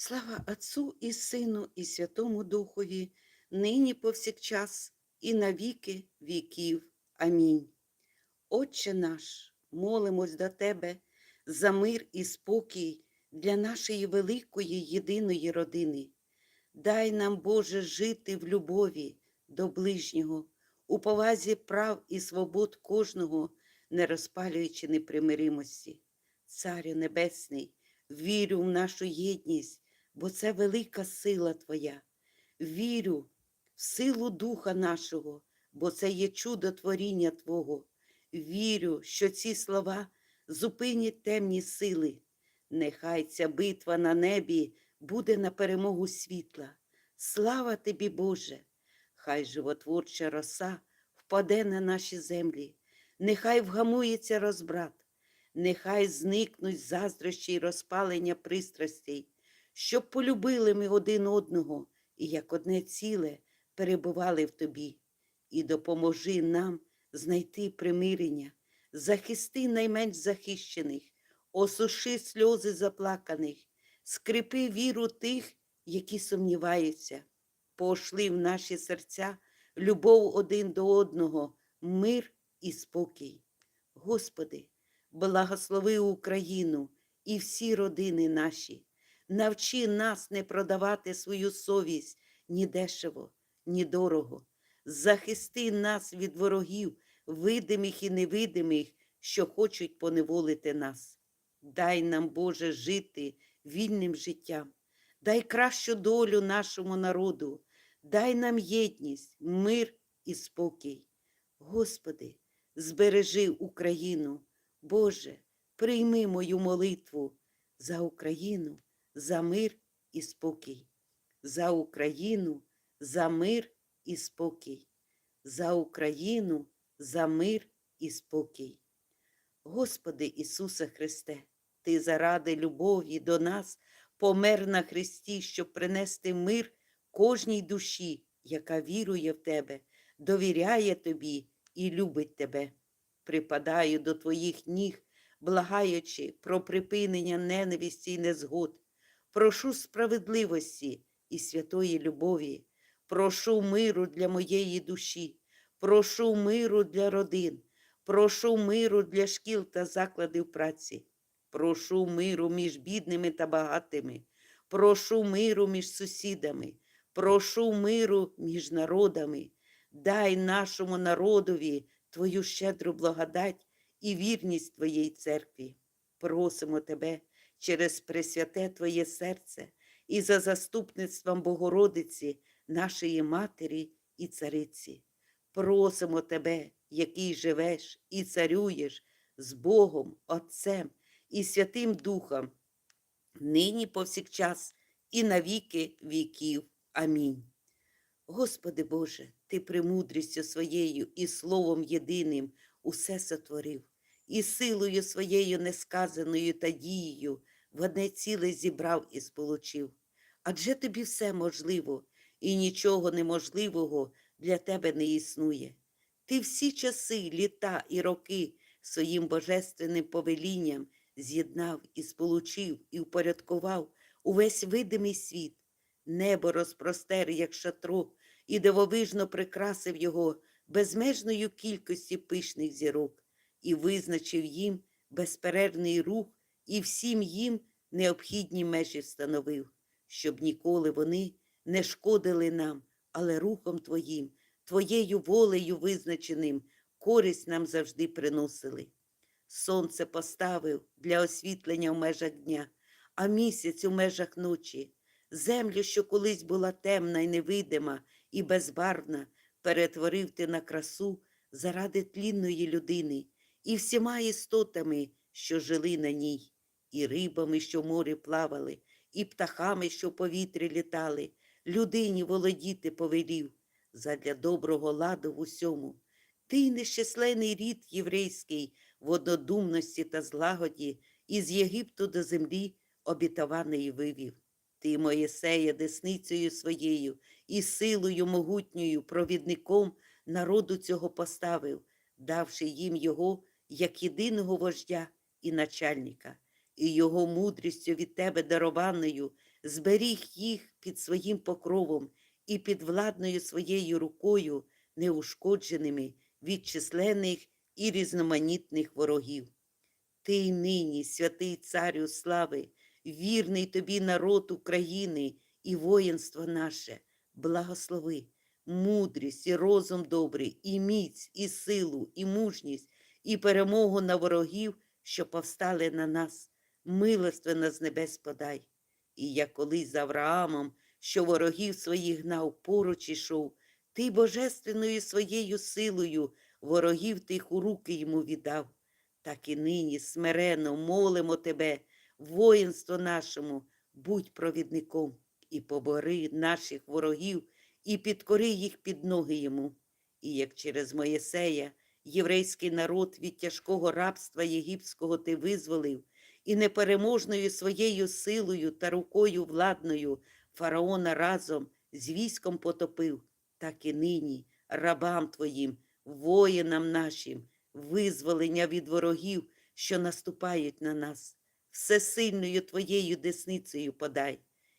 Слава Отцу і Сину, і Святому Духові, нині повсякчас, і на віки віків. Амінь. Отче наш, молимось до Тебе за мир і спокій для нашої великої єдиної родини. Дай нам, Боже, жити в любові до ближнього, у повазі прав і свобод кожного, не розпалюючи непримиримості. Царю Небесний, вірю в нашу єдність, бо це велика сила Твоя. Вірю в силу Духа нашого, бо це є чудо творіння Твого. Вірю, що ці слова зупинять темні сили. Нехай ця битва на небі буде на перемогу світла. Слава тобі, Боже! Хай животворча роса впаде на наші землі, нехай вгамується розбрат, нехай зникнуть заздрощі й розпалення пристрастей, щоб полюбили ми один одного і як одне ціле перебували в тобі, і допоможи нам знайти примирення, захисти найменш захищених, осуши сльози заплаканих, скрипи віру тих, які сумніваються, пошли в наші серця любов один до одного, мир і спокій. Господи, благослови Україну і всі родини наші. Навчи нас не продавати свою совість ні дешево, ні дорого. Захисти нас від ворогів, видимих і невидимих, що хочуть поневолити нас. Дай нам, Боже, жити вільним життям, дай кращу долю нашому народу, дай нам єдність, мир і спокій. Господи, збережи Україну, Боже, прийми мою молитву за Україну, за мир і спокій, за Україну, за мир і спокій, за Україну, за мир і спокій. Господи Ісусе Христе, Ти заради любові до нас помер на Христі, щоб принести мир кожній душі, яка вірує в Тебе, довіряє Тобі і любить Тебе. Припадаю до Твоїх ніг, благаючи про припинення ненависті й незгод. Прошу справедливості і святої любові, прошу миру для моєї душі, прошу миру для родин, прошу миру для шкіл та закладів праці, прошу миру між бідними та багатими, прошу миру між сусідами, прошу миру між народами. Дай нашому народові Твою щедру благодать і вірність Твоїй церкві. Просимо Тебе через Пресвяте Твоє серце і за заступництвом Богородиці, нашої Матері і Цариці. Просимо Тебе, який живеш і царюєш з Богом, Отцем і Святим Духом, нині повсякчас і на віки віків. Амінь. Господи Боже, Ти премудрістю своєю і Словом єдиним усе сотворив, і силою своєю несказаною та дією в одне ціле зібрав і сполучив. Адже тобі все можливо, і нічого неможливого для тебе не існує. Ти всі часи, літа і роки своїм божественним повелінням з'єднав і сполучив, і впорядкував увесь видимий світ. Небо розпростер, як шатро, і дивовижно прикрасив його безмежною кількістю пишних зірок, і визначив їм безперервний рух, і всім їм необхідні межі встановив, щоб ніколи вони не шкодили нам, але рухом Твоїм, Твоєю волею визначеним, користь нам завжди приносили. Сонце поставив для освітлення в межах дня, а місяць у межах ночі. Землю, що колись була темна і невидима і безбарвна, перетворив ти на красу заради тлінної людини і всіма істотами, що жили на ній, і рибами, що в морі плавали, і птахами, що в повітрі літали, людині володіти повелів задля доброго ладу в усьому. Ти нещасленний рід єврейський в однодумності та злагоді із Єгипту до землі обітованої вивів. Ти, Моєсея, десницею своєю і силою могутньою провідником народу цього поставив, давши їм його як єдиного вождя і начальника, і його мудрістю від тебе дарованою зберіг їх під своїм покровом і під владною своєю рукою, неушкодженими від численних і різноманітних ворогів. Ти й нині, святий царю слави, вірний тобі народ України і воїнство наше, благослови, мудрість і розум добрий, і міць, і силу, і мужність, і перемогу на ворогів, що повстали на нас, милостивно з небес подай. І як колись з Авраамом, що ворогів своїх гнав поруч ішов, ти божественною своєю силою ворогів тих у руки йому віддав. Так і нині смирено молимо тебе, воїнство нашому, будь провідником і побори наших ворогів, і підкори їх під ноги йому. І як через Моєсея єврейський народ від тяжкого рабства єгипського ти визволив, і непереможною своєю силою та рукою владною фараона разом з військом потопив, так і нині рабам твоїм, воїнам нашим, визволення від ворогів, що наступають на нас, всесильною твоєю десницею подай.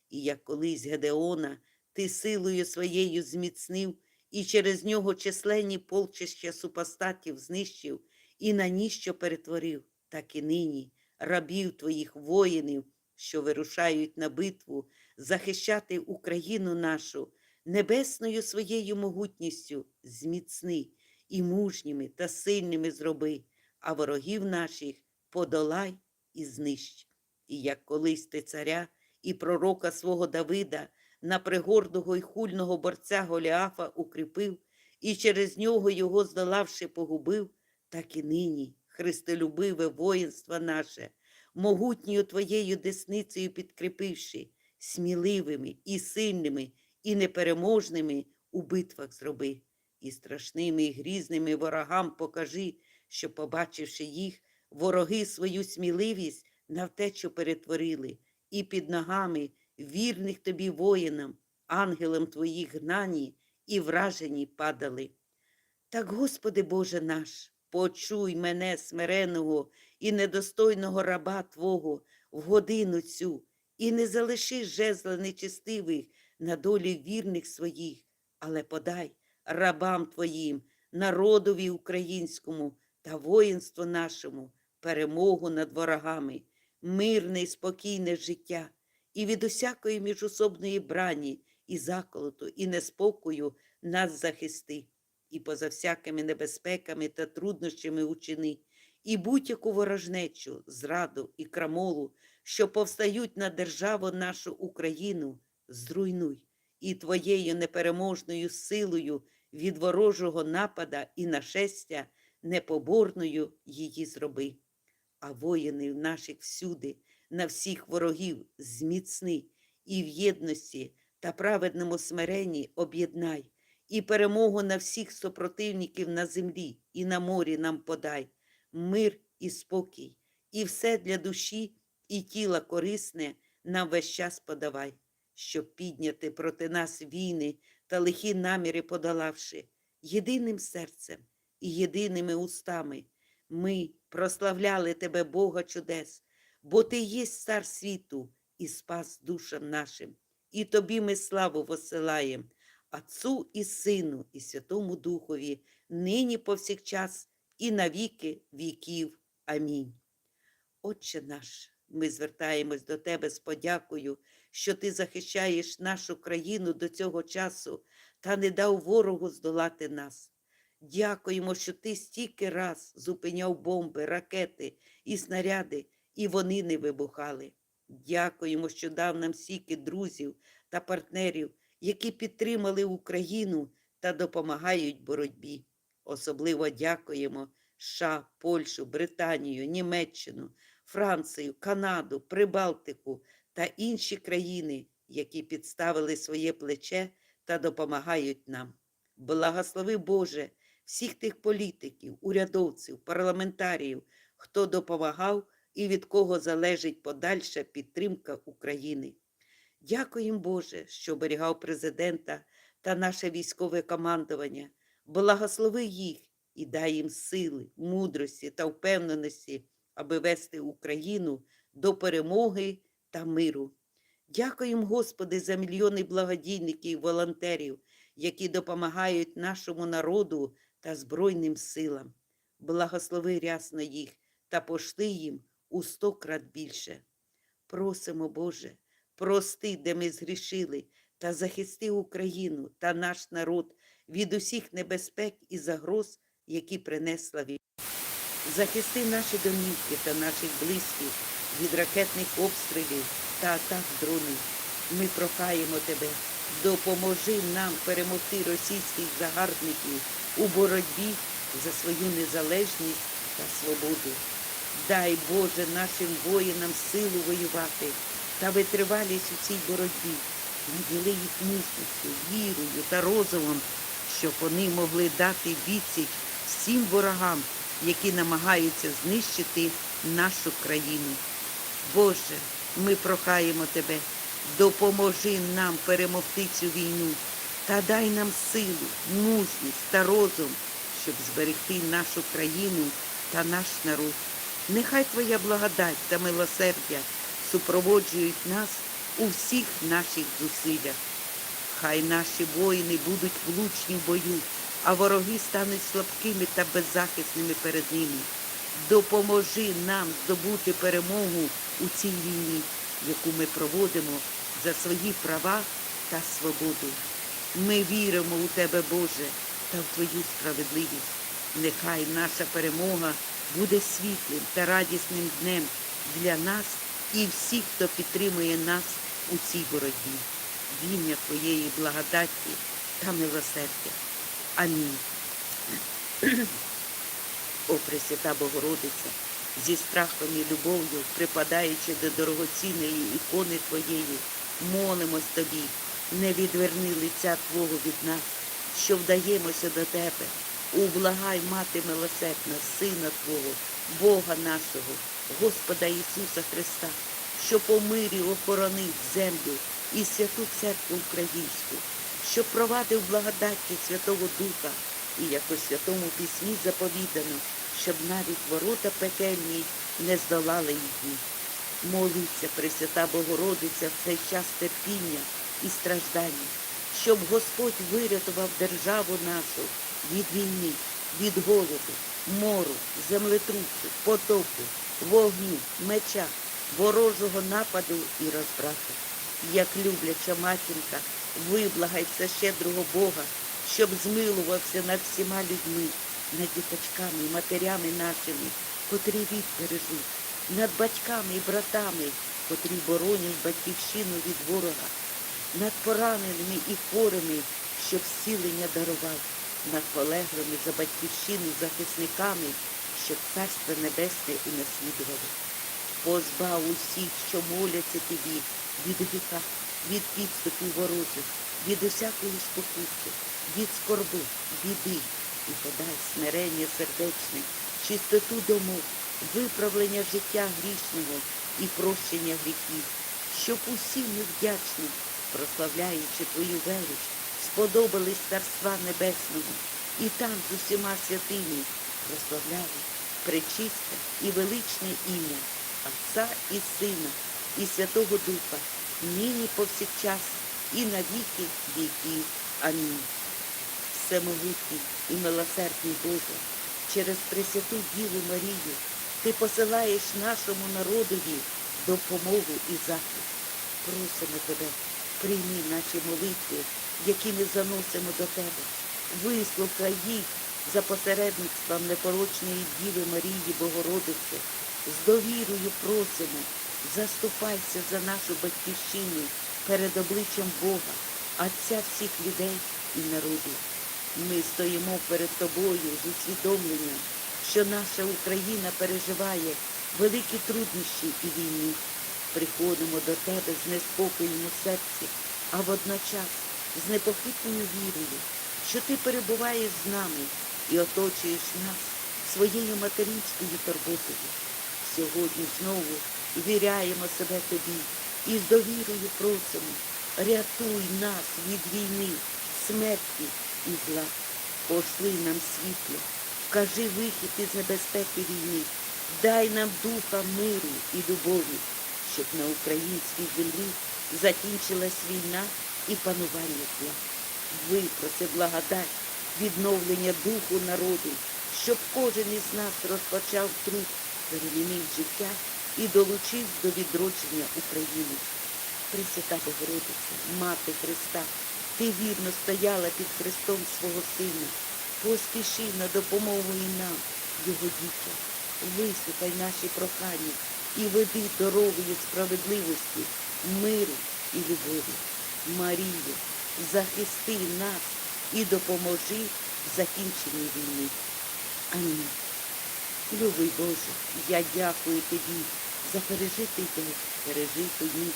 І як колись Гедеона, ти силою своєю зміцнив, і через нього численні полчища супостатів знищив, і на ніщо перетворив, так і нині рабів твоїх воїнів, що вирушають на битву, захищати Україну нашу, небесною своєю могутністю зміцни і мужніми та сильними зроби, а ворогів наших подолай і знищ. І як колись ти царя і пророка свого Давида на пригордого й хульного борця Голіафа укріпив, і через нього його, здолавши, погубив, так і нині, христолюбиве воїнство наше, могутньою твоєю десницею підкріпивши, сміливими і сильними, і непереможними у битвах зроби, і страшними і грізними ворогам покажи, що, побачивши їх, вороги свою сміливість на втечу перетворили, і під ногами вірних тобі воїнам, ангелам твоїх гнані і вражені падали. Так, Господи Боже наш, почуй мене, смиреного і недостойного раба Твого, в годину цю, і не залиши жезла нечистивих на долі вірних своїх, але подай рабам Твоїм, народові українському та воїнству нашому перемогу над ворогами, мирне і спокійне життя, і від усякої міжособної брані, і заколоту, і неспокою нас захисти, і поза всякими небезпеками та труднощами учини, і будь-яку ворожнечу, зраду і крамолу, що повстають на державу нашу Україну, зруйнуй, і твоєю непереможною силою від ворожого напада і нашестя непоборною її зроби. А воїнів наших всюди, на всіх ворогів зміцни, і в єдності та праведному смиренні об'єднай, і перемогу на всіх супротивників на землі і на морі нам подай, мир і спокій, і все для душі і тіла корисне нам весь час подавай, щоб підняти проти нас війни та лихі наміри подолавши, єдиним серцем і єдиними устами. Ми прославляли Тебе, Бога чудес, бо Ти єсть цар світу і спас душам нашим, і Тобі ми славу посилаєм, Отцу і Сину, і Святому Духові, нині повсякчас, і на віки віків. Амінь. Отче наш, ми звертаємось до Тебе з подякою, що Ти захищаєш нашу країну до цього часу та не дав ворогу здолати нас. Дякуємо, що ти стільки раз зупиняв бомби, ракети і снаряди, і вони не вибухали. Дякуємо, що дав нам стільки друзів та партнерів, які підтримали Україну та допомагають боротьбі. Особливо дякуємо США, Польщу, Британію, Німеччину, Францію, Канаду, Прибалтику та інші країни, які підставили своє плече та допомагають нам. Благослови Боже всіх тих політиків, урядовців, парламентаріїв, хто допомагав і від кого залежить подальша підтримка України. Дякуємо, Боже, що оберігав президента та наше військове командування. Благослови їх і дай їм сили, мудрості та впевненості, аби вести Україну до перемоги та миру. Дякуємо, Господи, за мільйони благодійників, і волонтерів, які допомагають нашому народу та Збройним силам. Благослови рясно їх та пошли їм у сто крат більше. Просимо, Боже, прости, де ми згрішили, та захисти Україну та наш народ від усіх небезпек і загроз, які принесла війна. Захисти наші домівки та наших близьких від ракетних обстрілів та атак дронів. Ми прохаємо тебе, допоможи нам перемогти російських загарбників у боротьбі за свою незалежність та свободу. Дай Боже нашим воїнам силу воювати та витривалість у цій боротьбі. Наділи їх мужністю, вірою та розумом, щоб вони могли дати відсіч всім ворогам, які намагаються знищити нашу країну. Боже, ми прохаємо Тебе, допоможи нам перемогти цю війну та дай нам силу, мужність та розум, щоб зберегти нашу країну та наш народ. Нехай Твоя благодать та милосердя супроводжують нас у всіх наших зусиллях. Хай наші воїни будуть влучні в бою, а вороги стануть слабкими та беззахисними перед ними. Допоможи нам здобути перемогу у цій війні, яку ми проводимо за свої права та свободу. Ми віримо у Тебе, Боже, та в Твою справедливість. Нехай наша перемога буде світлим та радісним днем для нас і всіх, хто підтримує нас у цій боротьбі. В ім'я Твоєї благодаті та милосердя. Амінь. О Пресвята Богородиця, зі страхом і любов'ю, припадаючи до дорогоцінної ікони Твоєї, молимось Тобі, не відверни лиця Твого від нас, що вдаємося до Тебе. Ублагай, Мати милосердна, Сина Твого, Бога нашого, Господа Ісуса Христа, що по мирі охоронив землю і святу церкву українську, що провадив благодаті Святого Духа, і як у святому письмі заповідано, щоб навіть ворота пекельні не здолали її. Молиться Пресвята Богородиця в цей час терпіння і страждання, щоб Господь вирятував державу нашу від війни, від голоду, мору, землетрусу, потопу, вогню, меча, ворожого нападу і розбрату. Як любляча матінка, виблагайся щедрого Бога, щоб змилувався над всіма людьми, над діточками, матерями нашими, котрі рід бережуть, над батьками і братами, котрі боронять батьківщину від ворога, над пораненими і хворими, щоб зцілення дарував, над полеглими за батьківщину захисниками, щоб царство небесне унаслідували. Позбав усіх, що моляться тобі, від гріха, від підступів ворожих, від усякої спокуси, від скорби, біди, і подай смирення сердечне, чистоту домов, виправлення життя грішного і прощення гріхів, щоб усі невдячні, прославляючи твою велич, сподобались царства небесного, і там з усіма святині прославляли пречисте і величне ім'я Отця і Сина, і Святого Духа, нині повсякчас, і на віки віків. Амінь. Всемогутній і милосердний Боже, через Пресвяту Діву Марію Ти посилаєш нашому народові допомогу і захист. Просимо Тебе, прийми наші молитви, які ми заносимо до Тебе. Вислухай їх за посередництвом непорочної Діви Марії Богородиці. З довірою просимо, заступайся за нашу батьківщину перед обличчям Бога, Отця всіх людей і народів. Ми стоїмо перед тобою з усвідомленням, що наша Україна переживає великі труднощі і війни. Приходимо до тебе з неспокоєм у серці, а водночас з непохитною вірою, що ти перебуваєш з нами і оточуєш нас своєю материнською турботою. Сьогодні знову віряємо себе тобі і з довірою просимо, рятуй нас від війни, смерті і зла. Пошли нам світло, вкажи вихід із небезпеки війни, дай нам духа миру і любові, щоб на українській землі закінчилась війна і панування зла. Випроси благодать, відновлення духу народу, щоб кожен із нас розпочав труд, перемінив життя і долучився до відродження України. Пресвята Богородиця, Мати Христа, ти вірно стояла під Христом свого Сина. Поспіши на допомогу і нам, Його дітям. Вислухай наші прохання і веди дорогою справедливості, миру і любові. Марію, захисти нас і допоможи в закінченні війни. Амінь. Любий Боже, я дякую Тобі за пережитий день, пережиту ніч,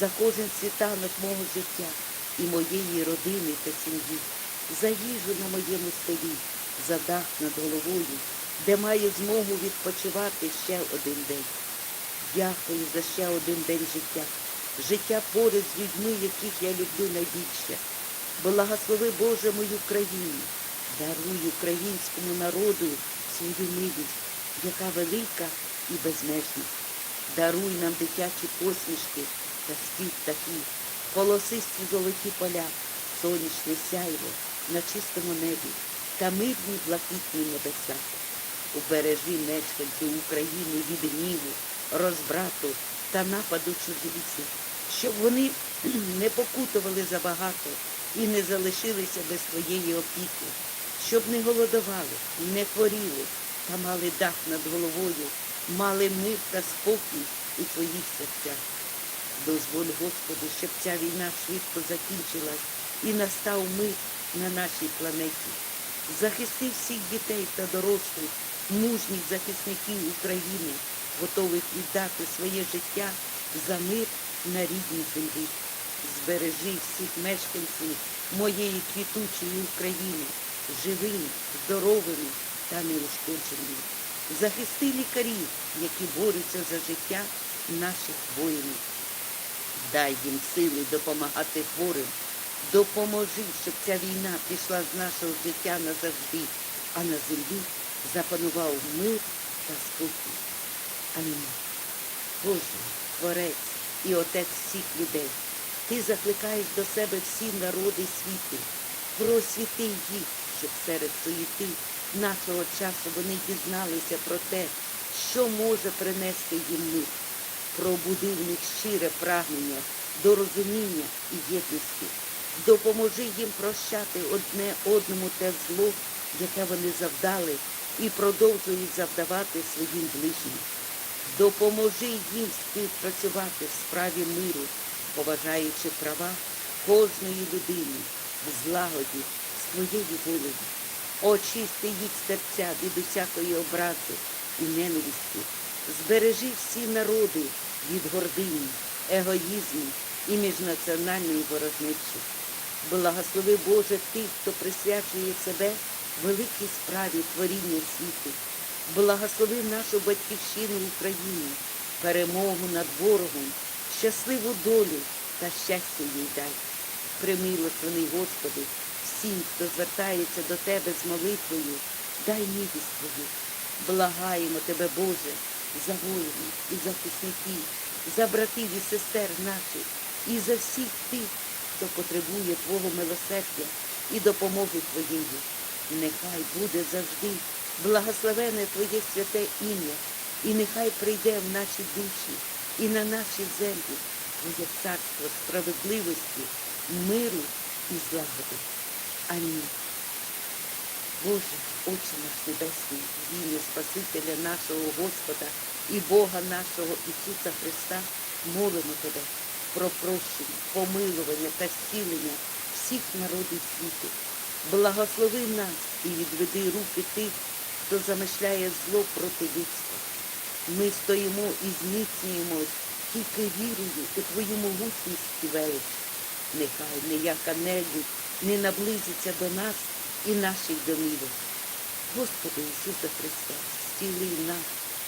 за кожен світанок мого життя і моєї родини та сім'ї, за їжу на моєму столі, за дах над головою, де маю змогу відпочивати ще один день. Дякую за ще один день життя, життя поряд з людьми, яких я люблю найбільше. Благослови Боже мою країну, даруй українському народу свою милість, яка велика і безмежна. Даруй нам дитячі посмішки та спів птахів, колосисті золоті поля, сонячне сяйво на чистому небі та мирні блакитні небеса. Убережи мешканців України від гніву, розбрату та нападу чужиці, щоб вони не покутували забагато і не залишилися без твоєї опіки, щоб не голодували, не хворіли та мали дах над головою, мали мир та спокій у своїх серцях. Дозволь, Господи, щоб ця війна швидко закінчилась і настав мир на нашій планеті. Захисти всіх дітей та дорослих, мужніх захисників України, готових віддати своє життя за мир на рідній землі. Збережи всіх мешканців моєї квітучої України живими, здоровими та неушкодженими. Захисти лікарів, які борються за життя наших воїнів. Дай їм сили допомагати хворим. Допоможи, щоб ця війна пішла з нашого життя назавжди, а на землі запанував мир та спокій. Амінь. Боже, Творець і Отець всіх людей, Ти закликаєш до себе всі народи світу. Просвіти їх, щоб серед суєти нашого часу вони дізналися про те, що може принести їм мир. Пробуди в них щире прагнення до розуміння і єдності. Допоможи їм прощати одне одному те зло, яке вони завдали, і продовжують завдавати своїм ближнім. Допоможи їм співпрацювати в справі миру, поважаючи права кожної людини в злагоді з твоєю волею. Очисти їх серця від усякої образи і ненависті. Збережи всі народи від гордині, егоїзму і міжнаціональної ворожнечі. Благослови Боже тих, хто присвячує себе великій справі творіння світу. Благослови нашу батьківщину Україну, перемогу над ворогом, щасливу долю та щастя їй дай. Примилостивний Господи, всім, хто звертається до Тебе з молитвою, дай милість Твою. Благаємо Тебе, Боже, за воїнів і захисників, за братів і сестер наших, і за всіх тих, хто потребує Твого милосердя і допомоги Твоєї. Нехай буде завжди благословене Твоє святе ім'я, і нехай прийде в наші душі і на наші землі Твоє царство справедливості, миру і злагоди. Амінь. Боже, Отче наш Небесний, в ім'я Спасителя нашого Господа і Бога нашого Ісуса Христа, молимо Тебе про прощення, помилування та зцілення всіх народів світу. Благослови нас і відведи руки тих, хто замишляє зло проти людства. Ми стоїмо і зміцнюємось тільки вірою у Твою могутність і велич. Нехай ніяка нелюдь не наблизиться до нас і наших домівок. Господи Ісусе Христе, зціли нас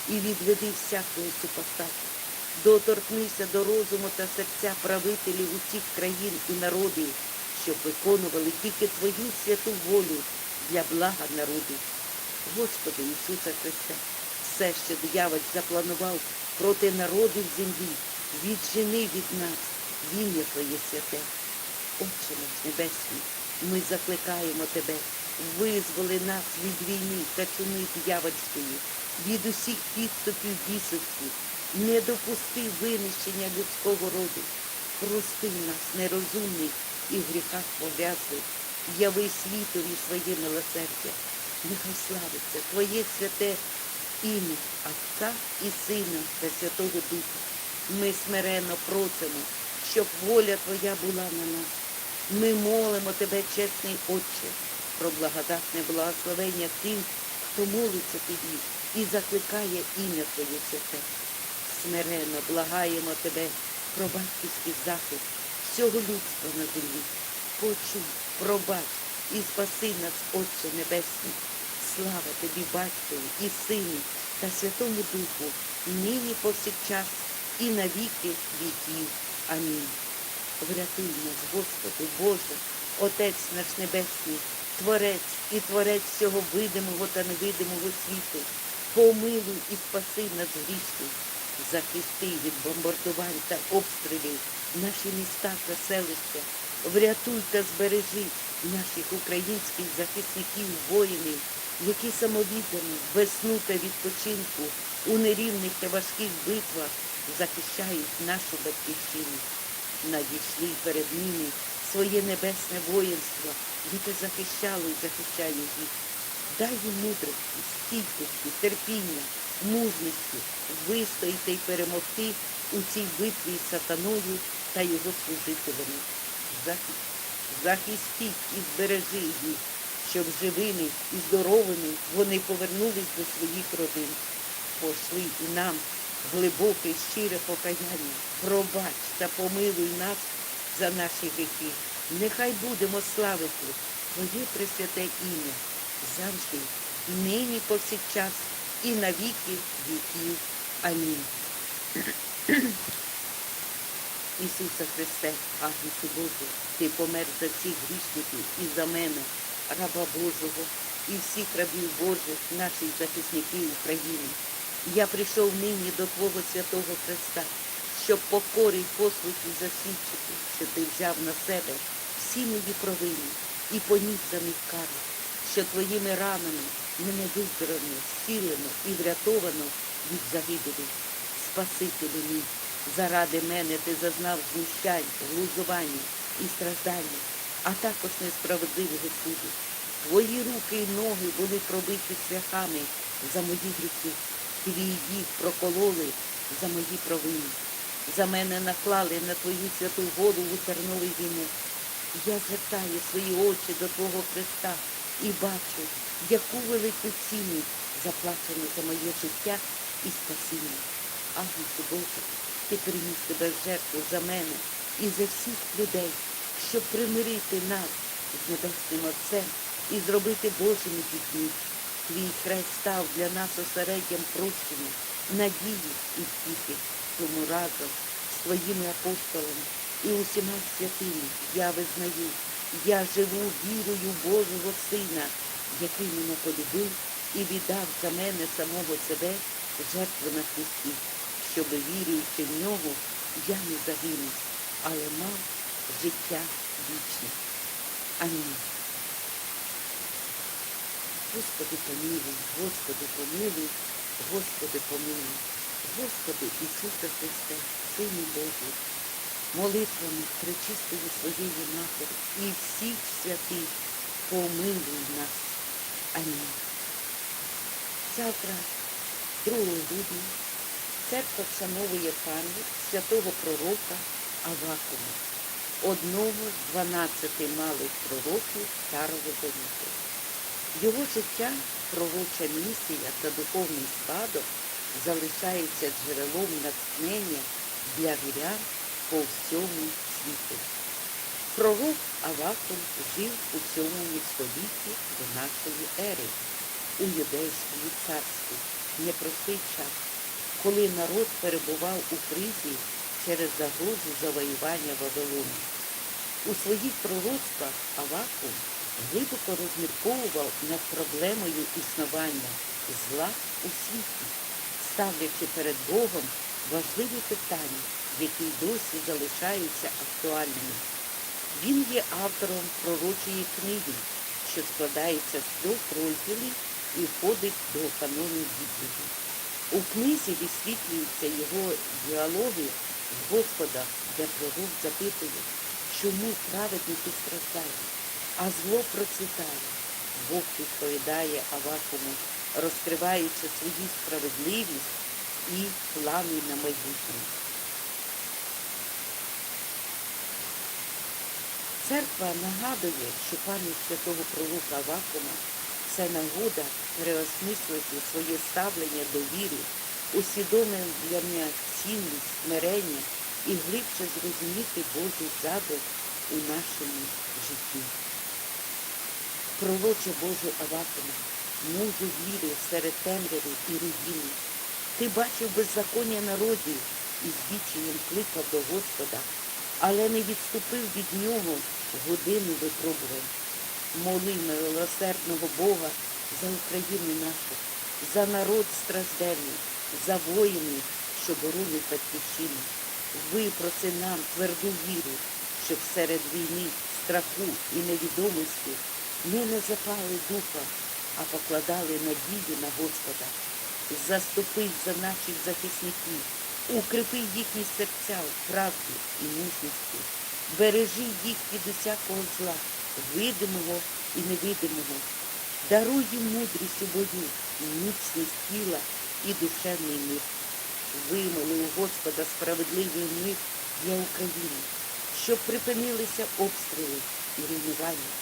і відведи всякого супостату. Доторкнися до розуму та серця правителів усіх країн і народів, щоб виконували тільки Твою святу волю для блага народів. Господи Ісусе Христе, все, що диявол запланував проти народів землі, віджени від нас в ім'я Твоє святе. Отче наш Небесний, ми закликаємо Тебе, визволи нас від війни та чуми дьявольської, від усіх підступів бісовських, не допусти винищення людського роду, прости нас, нерозумний і в гріхах пов'язли, яви світові своє милосердя, нехай славиться Твоє святе ім'я Отця і Сина та Святого Духа. Ми смиренно просимо, щоб воля Твоя була на нас. Ми молимо Тебе, чесний Отче, про благодатне благословення тим, хто молиться Тобі і закликає ім'я Твоє святе. Смиренно благаємо Тебе про батьківський захист всього людства на землі. Почуй, пробач і спаси нас, Отче Небесний. Слава Тобі, Батькові і Сину та Святому Духу, нині повсякчас і на віки віків. Амінь. Врятуй нас, Господи, Боже, Отець наш Небесний, Творець і Творець всього видимого та невидимого світу, помилуй і спаси нас грішних, захисти від бомбардувань та обстрілів наші міста та селища, врятуй та збережи наших українських захисників, воїнів, які самовіддано, без сну та відпочинку у нерівних та важких битвах захищають нашу батьківщину надійшли перед ними своє небесне воїнство, яке захищало і захищає їх. Дай їм мудрості, стійкості, терпіння, мужності вистояти і перемогти у цій битві з сатаною та його служителями. Захист, захистіть і збережи їх, щоб живими і здоровими вони повернулись до своїх родин. Пошли і нам глибоке і щире покаяння, пробач та помилуй нас за наші гріхи. Нехай будемо славити Твоє пресвяте ім'я завжди, і нині повсякчас і на віки віків. Амінь. Ісусе Христе, Агнцю Божий, Ти помер за всіх грішників і за мене, раба Божого, і всіх рабів Божих, наших захисників України. Я прийшов нині до Твого святого Христа, щоб покори й послухи засвідчити, що ти взяв на себе всі мої провини і поніс за них кару, що твоїми ранами мене виздоровлено, зцілено і врятовано від загибелі. Спасителю мій, заради мене ти зазнав знущань, глузування і страждання, а також несправедливого суду. Твої руки і ноги були пробиті цвяхами за мої гріхи. Твій їх прокололи за мої провини. За мене наклали на твою святу голову терновий вінець. Я звертаю свої очі до Твого Христа і бачу, яку велику ціну заплачено за моє життя і спасіння. Агнцю Боже, ти приніс тебе в жертву за мене і за всіх людей, щоб примирити нас з Небесним Отцем і зробити Божими дітьми. Твій хрест став для нас осереддям прощення, надії і втіхи. Тому разом з твоїми апостолами і усіма святими я визнаю, я живу вірою Божого Сина, який мене полюбив і віддав за мене самого себе жертву на Христі, щоб віруючи в нього, я не загинув, але мав життя вічне. Амінь. Господи помилуй, Господи помилуй, Господи помилуй, Господи Ісусе Христе, Сину Божий, молитвами причистої своєї Матері і всіх святих помилуй нас. Амінь. Завтра, 2 грудня, церква вшановує пам'ять святого пророка Авакума, одного з 12 малих пророків Старого Завіту. Його життя, пророча місія та духовний спадок залишається джерелом натхнення для вірян по всьому світу. Пророк Авакум жив у сьомому столітті до нашої ери у юдейському царстві непростий час, коли народ перебував у кризі через загрозу завоювання Вавилону. У своїх пророцтвах Авакум глибоко розмірковував над проблемою існування зла у світі, ставлячи перед Богом важливі питання які досі залишаються актуальними. Він є автором пророчої книги, що складається з трьох розділів і входить до канону Біблії. У книзі висвітлюються його діалоги з Господом, де пророк запитує, чому праведники страждають, а зло процвітає. Бог відповідає Авакуму, розкриваючи свою справедливість і плани на майбутнє. Церква нагадує, що пам'ять святого пророка Авакума – це нагода переосмислити своє ставлення до віри, усвідомлення цінність, смирення і глибше зрозуміти Божий задум у нашому житті. Пророче Боже Авакума, мужу віри серед темряви і руїни, ти бачив беззаконня народів і з відчаєм кликав до Господа, але не відступив від нього годину випробувань. Моли милосердного Бога за Україну нашу, за народ стражденний, за воїнів, що боронять батьківщину. Випроси нам тверду віру, щоб серед війни, страху і невідомості ми не запали духа, а покладали надію на Господа. Заступись за наших захисників, укріпи їхні серця в правді і мужності, бережи їх від усякого зла, видимого і невидимого. Даруй їм мудрість у бою, міцність тіла і душевний мир. Вимоли у Господа справедливий мир для України, щоб припинилися обстріли і руйнування,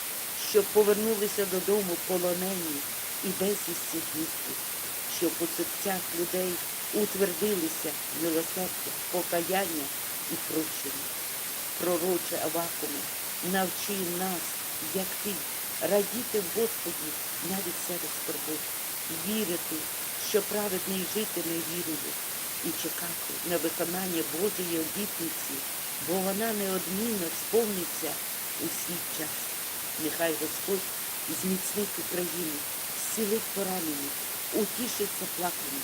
щоб повернулися додому полонені і безвісті дітки, щоб у серцях людей утвердилися милосердя, покаяння і прощення. Пророче Авакуме, навчи нас, як ти, радіти в Господі навіть серед скорбот, вірити, що праведний житиме вірою, і чекати на виконання Божої обітниці, бо вона неодмінно сповниться у свій час. Нехай Господь зміцнить Україну, зцілить поранені, утішиться плакані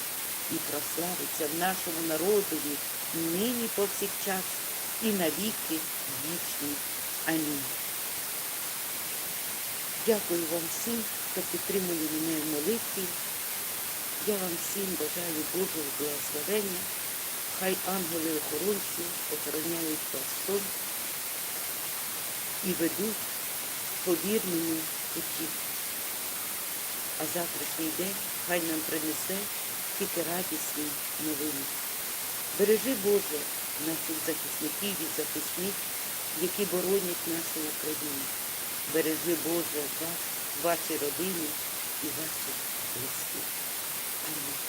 і прославиться в нашому народові нині повсякчас і навіки вічні. Амінь. Дякую вам всім, хто підтримує мене в молитві. Я вам всім бажаю Божого благословення. Хай ангели-охоронці охороняють вас сон і ведуть по вірному путі. А завтрашній день хай нам принесе тільки радісні новини. Бережи Боже наших захисників і захисниць, які боронять нашу Україну. Бережи Боже вас, ваші родини і ваших близьких. Amen.